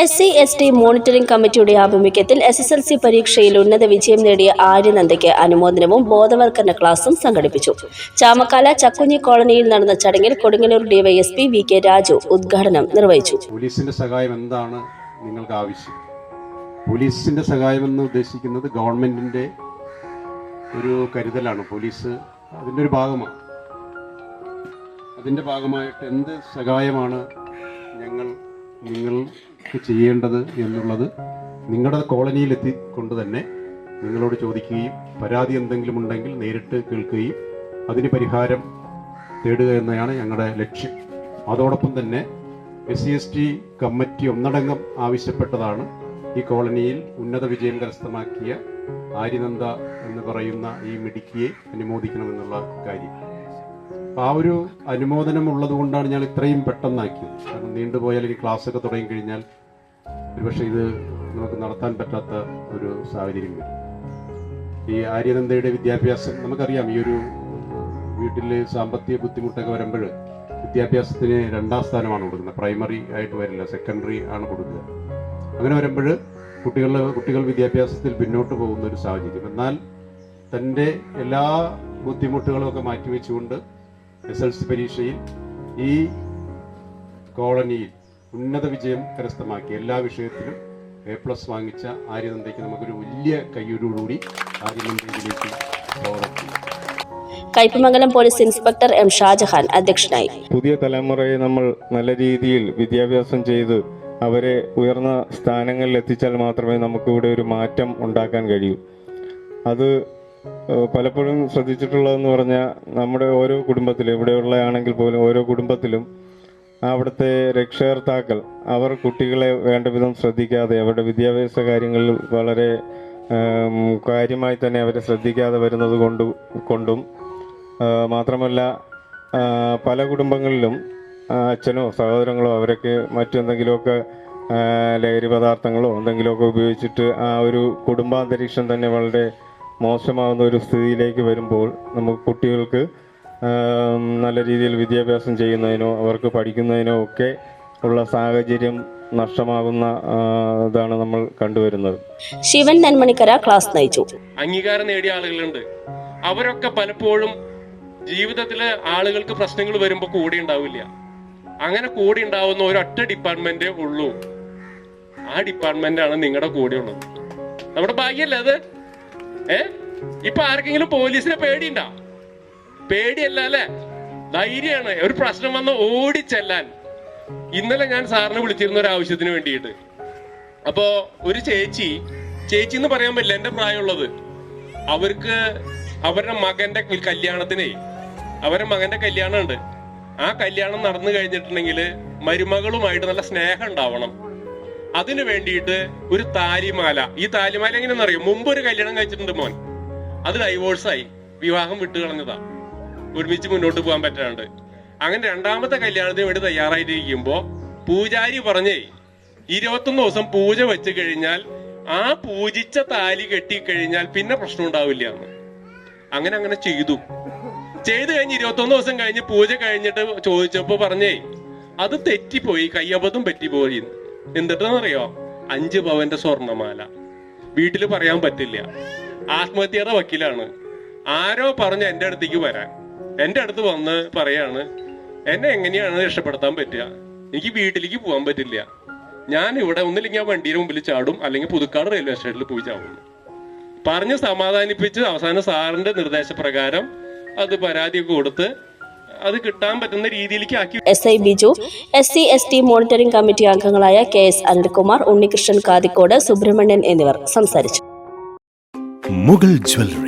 S C S T monitoring കമ്മിറ്റിയുടെ ആഭിമുഖ്യത്തിൽ S S L C പരീക്ഷയിൽ ഉന്നത വിജയം നേടിയ ആര്യനന്ദയ്ക്ക് അനുമോദനവും ബോധവൽക്കരണ ക്ലാസും സംഘടിപ്പിച്ചു. ചാമക്കാല ചക്കുഞ്ഞി കോളനിയിൽ നടന്ന ചടങ്ങിൽ Kodungallur DYSP V K Raju ഉദ്ഘാടനം നിർവഹിച്ചു. പോലീസിന്റെ സഹായം എന്താണ് നിങ്ങൾക്ക് ആവശ്യം? പോലീസിന്റെ സഹായം എന്ന് ഉദ്ദേശിക്കുന്നത് ഗവൺമെന്റിന്റെ ഒരു കരുതലാണ്. പോലീസ് അതിന്റെ ഒരു ഭാഗമാണ്. അതിന്റെ ഭാഗമായിട്ട് എന്ത് സഹായമാണ് ഞങ്ങൾ നിങ്ങൾക്ക് ചെയ്യേണ്ടത് എന്നുള്ളത് നിങ്ങളുടെ കോളനിയിലെത്തി കൊണ്ട് തന്നെ നിങ്ങളോട് ചോദിക്കുകയും പരാതി എന്തെങ്കിലും ഉണ്ടെങ്കിൽ നേരിട്ട് കേൾക്കുകയും അതിന് പരിഹാരം തേടുക എന്നതാണ് ഞങ്ങളുടെ ലക്ഷ്യം. അതോടൊപ്പം തന്നെ S C S T committee ഒന്നടങ്കം ആവശ്യപ്പെട്ടതാണ് ഈ കോളനിയിൽ ഉന്നത വിജയം കരസ്ഥമാക്കിയ ആര്യനന്ദ എന്ന് പറയുന്ന ഈ മിടുക്കിയെ അനുമോദിക്കണമെന്നുള്ള കാര്യം. അപ്പം ആ ഒരു അനുമോദനം ഉള്ളതുകൊണ്ടാണ് ഞാൻ ഇത്രയും പെട്ടെന്നാക്കിയത്. കാരണം നീണ്ടുപോയാൽ ഇനി ക്ലാസ് ഒക്കെ തുടങ്ങി കഴിഞ്ഞാൽ ഒരുപക്ഷെ ഇത് നമുക്ക് നടത്താൻ പറ്റാത്ത ഒരു സാഹചര്യം വരും. ഈ ആര്യനന്ദയുടെ വിദ്യാഭ്യാസം നമുക്കറിയാം ഈ ഒരു വീട്ടിൽ സാമ്പത്തിക ബുദ്ധിമുട്ടൊക്കെ വരുമ്പോൾ വിദ്യാഭ്യാസത്തിന് രണ്ടാം സ്ഥാനമാണ് കൊടുക്കുന്നത്. പ്രൈമറി ആയിട്ട് വരില്ല സെക്കൻഡറി ആണ് കൊടുക്കുക. അങ്ങനെ വരുമ്പോൾ കുട്ടികളുടെ കുട്ടികൾ വിദ്യാഭ്യാസത്തിൽ പിന്നോട്ട് പോകുന്ന ഒരു സാഹചര്യം. എന്നാൽ തന്റെ എല്ലാ ബുദ്ധിമുട്ടുകളുമൊക്കെ മാറ്റിവെച്ചുകൊണ്ട് എസ് എൽ സി പരീക്ഷയിൽ ഈ കോളനിയിൽ ഉന്നത വിജയം കരസ്ഥമാക്കി എല്ലാ വിഷയത്തിലും എ പ്ലസ് വാങ്ങിച്ച ആര്യനന്ദയ്ക്ക് നമുക്കൊരു വലിയ കയ്യൂരോടുകൂടി ആര്യനന്ദയിലേക്ക് Kaipamangalam police inspector M Shajahan അധ്യക്ഷനായി. പുതിയ തലമുറയെ നമ്മൾ നല്ല രീതിയിൽ വിദ്യാഭ്യാസം ചെയ്ത് അവരെ ഉയർന്ന സ്ഥാനങ്ങളിൽ എത്തിച്ചാൽ മാത്രമേ നമുക്കിവിടെ ഒരു മാറ്റം ഉണ്ടാക്കാൻ കഴിയൂ. അത് പലപ്പോഴും ശ്രദ്ധിച്ചിട്ടുള്ളതെന്ന് പറഞ്ഞാൽ നമ്മുടെ ഓരോ കുടുംബത്തിലും ഇവിടെയുള്ള ആണെങ്കിൽ പോലും ഓരോ കുടുംബത്തിലും അവിടുത്തെ രക്ഷകർത്താക്കൾ അവർ കുട്ടികളെ വേണ്ട വിധം ശ്രദ്ധിക്കാതെ അവരുടെ വിദ്യാഭ്യാസ കാര്യങ്ങളിൽ വളരെ കാര്യമായി തന്നെ അവരെ ശ്രദ്ധിക്കാതെ വരുന്നത് കൊണ്ട് കൊണ്ടും മാത്രമല്ല പല കുടുംബങ്ങളിലും അച്ഛനോ സഹോദരങ്ങളോ അവരൊക്കെ മറ്റെന്തെങ്കിലുമൊക്കെ ലഹരി പദാർത്ഥങ്ങളോ എന്തെങ്കിലുമൊക്കെ ഉപയോഗിച്ചിട്ട് ആ ഒരു കുടുംബാന്തരീക്ഷം തന്നെ വളരെ മോശമാവുന്ന ഒരു സ്ഥിതിയിലേക്ക് വരുമ്പോൾ നമുക്ക് കുട്ടികൾക്ക് നല്ല രീതിയിൽ വിദ്യാഭ്യാസം ചെയ്യുന്നതിനോ അവർക്ക് പഠിക്കുന്നതിനോ ഒക്കെ ഉള്ള സാഹചര്യം നഷ്ടമാകുന്ന ഇതാണ് നമ്മൾ കണ്ടുവരുന്നത്. ശിവൻ നന്മണിക്കര ക്ലാസ് നയിച്ചു. അംഗീകാരം നേടിയ ആളുകളുണ്ട്. അവരൊക്കെ പലപ്പോഴും ജീവിതത്തിലെ ആളുകൾക്ക് പ്രശ്നങ്ങൾ വരുമ്പോൾ കൂടി ഉണ്ടാവില്ല. അങ്ങനെ കൂടി ഉണ്ടാവുന്ന ഒരൊറ്റ ഡിപ്പാർട്ട്മെന്റ് ഉള്ളൂ. ആ ഡിപ്പാർട്ട്മെന്റ് ആണ് നിങ്ങളുടെ കൂടെ ഉള്ളത്. നമ്മുടെ ഭാഗ്യല്ലേ അത്? ഏ? ഇപ്പൊ ആർക്കെങ്കിലും പോലീസിനെ പേടിയുണ്ടോ? പേടിയല്ല അല്ലെ? ധൈര്യമാണ്. ഒരു പ്രശ്നം വന്ന് ഓടിച്ചെല്ലാൻ. ഇന്നലെ ഞാൻ സാറിനെ വിളിച്ചിരുന്ന ഒരു ആവശ്യത്തിന് വേണ്ടിയിട്ട്. അപ്പോ ഒരു ചേച്ചി ചേച്ചി എന്ന് പറയാൻ പറ്റില്ല എന്റെ പ്രായമുള്ളത്. അവർക്ക് അവരുടെ മകന്റെ കല്യാണത്തിന് അവരുടെ മകന്റെ കല്യാണം ഉണ്ട് ആ കല്യാണം നടന്നു കഴിഞ്ഞിട്ടുണ്ടെങ്കിൽ മരുമകളുമായിട്ട് നല്ല സ്നേഹം ഉണ്ടാവണം. അതിനു വേണ്ടിയിട്ട് ഒരു താലിമാല. ഈ താലിമാല എങ്ങനെയാണെന്ന് അറിയോ മുമ്പ് ഒരു കല്യാണം കഴിച്ചിട്ടുണ്ട് മോൻ. അത് ഡൈവോഴ്സായി വിവാഹം വിട്ടു കളഞ്ഞതാ ഒരുമിച്ച് മുന്നോട്ട് പോകാൻ പറ്റാണ്ട്. അങ്ങനെ രണ്ടാമത്തെ കല്യാണത്തിന് വേണ്ടി തയ്യാറായിട്ടിരിക്കുമ്പോ പൂജാരി പറഞ്ഞേ ഇരുപത്തൊന്ന് ദിവസം പൂജ വെച്ച് കഴിഞ്ഞാൽ ആ പൂജിച്ച താലി കെട്ടിക്കഴിഞ്ഞാൽ പിന്നെ പ്രശ്നം ഉണ്ടാവില്ല എന്ന്. അങ്ങനെ അങ്ങനെ ചെയ്തു. ചെയ്തു കഴിഞ്ഞ് ഇരുപത്തൊന്ന് ദിവസം കഴിഞ്ഞ് പൂജ കഴിഞ്ഞിട്ട് ചോദിച്ചപ്പോ പറഞ്ഞേ അത് തെറ്റിപ്പോയി കയ്യബദ്ധം പറ്റിപ്പോയി എന്നിട്ടെന്നറിയോ അഞ്ച് പവന്റെ സ്വർണമാല. വീട്ടിൽ പറയാൻ പറ്റില്ല. ആത്മഹത്യയുടെ വക്കീലാണ്. ആരോ പറഞ്ഞ് എന്റെ അടുത്തേക്ക് വരാൻ. എന്റെ അടുത്ത് വന്ന് പറയാണ് എന്നെ എങ്ങനെയാണ് രക്ഷപ്പെടുത്താൻ പറ്റുക? എനിക്ക് വീട്ടിലേക്ക് പോകാൻ പറ്റില്ല. ഞാൻ ഇവിടെ ഒന്നില്ലെങ്കിൽ ആ വണ്ടിയുടെ മുമ്പിൽ ചാടും അല്ലെങ്കിൽ പുതുക്കാട് റെയിൽവേ സ്റ്റേഷനിൽ പോയി ചാടും പറഞ്ഞ് സമാധാനിപ്പിച്ച് അവസാനം സാറിന്റെ നിർദ്ദേശപ്രകാരം അത് പരാതി കൊടുത്ത് അത് കിട്ടാൻ പറ്റുന്ന രീതിയിലേക്ക് ആക്കി S I Biju S C S T monitoring committee അംഗങ്ങളായ കെ എസ് അനിൽകുമാർ ഉണ്ണികൃഷ്ണൻ കാതിക്കോട് സുബ്രഹ്മണ്യൻ എന്നിവർ സംസാരിച്ചു. മുഗൾ ജ്വല്ലറി.